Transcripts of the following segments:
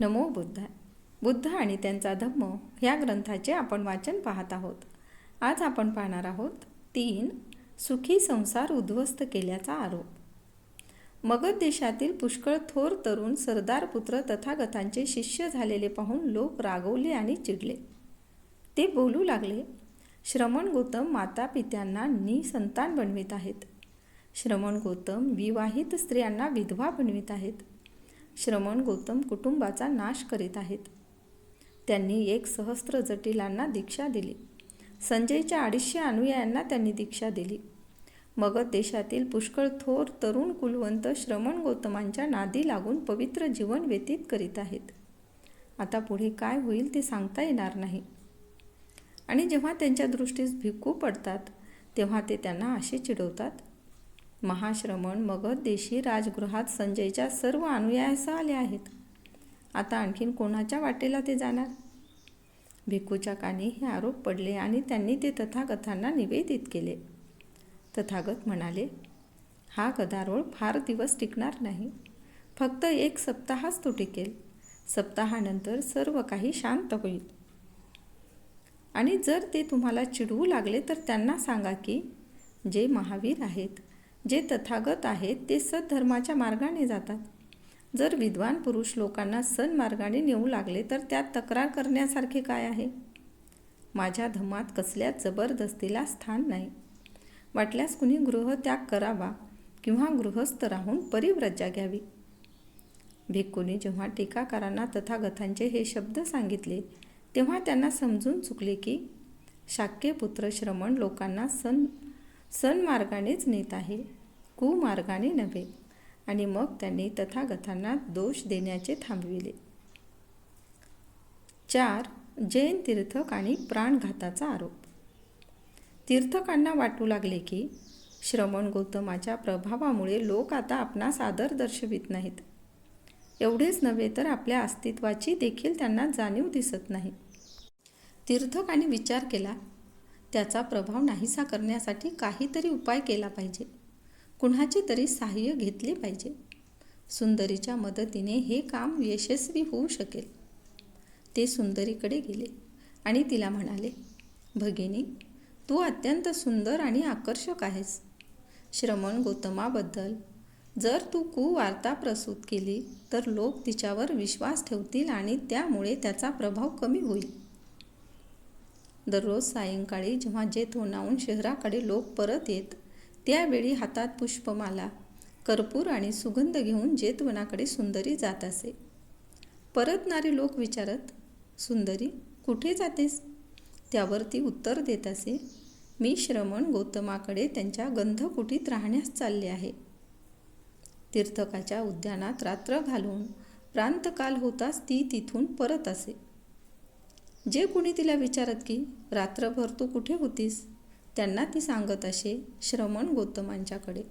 नमो बुद्धाय बुद्ध आणि त्यांचा धम्म ह्या ग्रंथाचे आपण वाचन पाहत आहोत. आज आपण पाहणार आहोत तीन सुखी संसार उद्ध्वस्त केल्याचा आरोप. मगध देशातील पुष्कळ थोर तरुण सरदार पुत्र तथागतांचे शिष्य झालेले पाहून लोक रागवले आणि चिडले. ते बोलू लागले श्रमण गौतम माता पित्यांना निसंतान बनवित आहेत. श्रमण गौतम विवाहित स्त्रियांना विधवा बनवित आहेत. श्रमण गौतम कुटुंबाचा नाश करीत आहेत. त्यांनी एक सहस्त्र जटिलांना दीक्षा दिली. संजयच्या अडीचशे अनुयायांना त्यांनी दीक्षा दिली. मगध देशातील पुष्कळ थोर तरुण कुलवंत श्रमण गौतमांच्या नादी लागून पवित्र जीवन व्यतीत करीत आहेत. आता पुढे काय होईल ते सांगता येणार नाही. आणि जेव्हा त्यांच्या दृष्टीस भिक्खू पडतात तेव्हा ते त्यांना असे चिडवतात महाश्रमण मगध देशी राजगृहात संजयच्या सर्व अनुयायासह आले आहेत. आता आणखीन कोणाच्या वाटेला ते जाणार? भिक्खूच्या कानी हे आरोप पडले आणि त्यांनी ते तथागतांना निवेदित केले. तथागत म्हणाले हा गदारोळ फार दिवस टिकणार नाही. फक्त एक सप्ताहच तो टिकेल. सप्ताहानंतर सर्व काही शांत होईल. आणि जर ते तुम्हाला चिडवू लागले तर त्यांना सांगा की जे महावीर आहेत जे तथागत आहेत ते सद्धर्माच्या मार्गाने जातात. जर विद्वान पुरुष लोकांना सन्मार्गाने नेऊ लागले तर त्यात तक्रार करण्यासारखे काय आहे? माझ्या धमात कसल्याच जबरदस्तीला स्थान नाही. वाटल्यास कुणी गृहत्याग करावा किंवा गृहस्थ राहून परिव्रजा घ्यावी? भिक्कूने जेव्हा टीकाकारांना तथागतांचे हे शब्द सांगितले तेव्हा त्यांना समजून चुकले की शाक्यपुत्र श्रमण लोकांना सन सन्मार्गानेच नेत आहे कुमार्गाने नव्हे. आणि मग त्यांनी तथागतांना दोष देण्याचे थांबविले. चार जैन तीर्थक आणि प्राणघाताचा आरोप. तीर्थकांना वाटू लागले की श्रमण गौतमाच्या प्रभावामुळे लोक आता आपणास आदर दर्शवित नाहीत. एवढेच नव्हे तर आपल्या अस्तित्वाची देखील त्यांना जाणीव दिसत नाही. तीर्थकांनी विचार केला त्याचा प्रभाव नाहीसा करण्यासाठी काहीतरी उपाय केला पाहिजे. कुणाचे तरी सहाय्य घेतले पाहिजे. सुंदरीच्या मदतीने हे काम यशस्वी होऊ शकेल. ते सुंदरीकडे गेले आणि तिला म्हणाले भगिनी तू अत्यंत सुंदर आणि आकर्षक आहेस. श्रमण गौतमाबद्दल जर तू कुवार्ता प्रसूत केली तर लोक तिच्यावर विश्वास ठेवतील आणि त्यामुळे त्याचा प्रभाव कमी होईल. दररोज सायंकाळी जेव्हा जेथोनाहून शहराकडे लोक परत येत त्यावेळी हातात पुष्पमाला कर्पूर आणि सुगंध घेऊन जेतवनाकडे सुंदरी जात असे. परतणारे लोक विचारत सुंदरी कुठे जातेस? त्यावर ती उत्तर देत असे मी श्रमण गौतमाकडे त्यांच्या गंधकुटीत राहण्यास चालले आहे. तीर्थकाच्या उद्यानात रात्र घालून प्रांतकाल होताच ती तिथून परत असे. जे कुणी तिला विचारत की रात्रभर तू कुठे होतीस? त्यांना ती सांगत असे श्रमण गौतमांच्याकडे.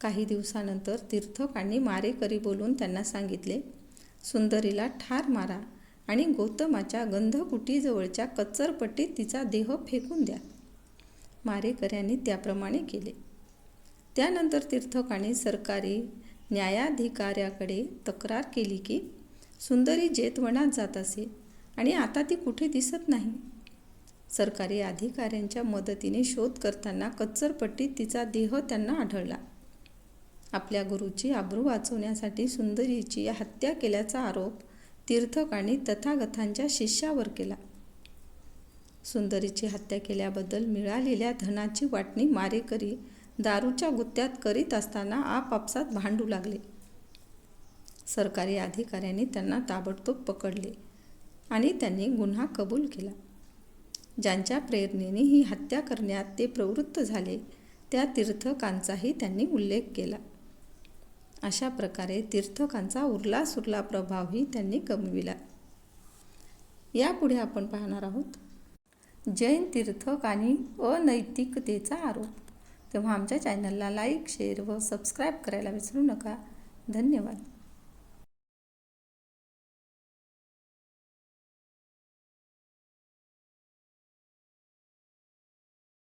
काही दिवसानंतर तीर्थकांनी मारेकरी बोलून त्यांना सांगितले सुंदरीला ठार मारा आणि गौतमाच्या गंधकुटीजवळच्या कच्चरपट्टीत तिचा देह फेकून द्या. मारेकऱ्यांनी त्याप्रमाणे केले. त्यानंतर तीर्थकांनी सरकारी न्यायाधिकाऱ्याकडे तक्रार केली की सुंदरी जेतवनात जात असे. आणि आता ती कुठे दिसत नाही. सरकारी अधिकाऱ्यांच्या मदतीने शोध करताना कच्चरपट्टीत तिचा देह त्यांना आढळला. आपल्या गुरुची आबरू वाचवण्यासाठी सुंदरीची हत्या केल्याचा आरोप तीर्थकांनी तथागतांच्या शिष्यावर केला. सुंदरीची हत्या केल्याबद्दल मिळालेल्या धनाची वाटणी मारेकरी दारूच्या गुत्त्यात करीत असताना आपापसात भांडू लागले. सरकारी अधिकाऱ्यांनी त्यांना ताबडतोब पकडले. आणि त्यांनी गुन्हा कबूल केला. ज्यांच्या प्रेरणेने ही हत्या करण्यात ते प्रवृत्त झाले त्या तीर्थकांचाही त्यांनी उल्लेख केला. अशा प्रकारे तीर्थकांचा उरला सुरला प्रभावही त्यांनी कमविला. यापुढे आपण पाहणार आहोत जैन तीर्थक आणि अनैतिकतेचा आरोप. तेव्हा आमच्या चॅनलला लाईक शेअर व सबस्क्राईब करायला विसरू नका. धन्यवाद.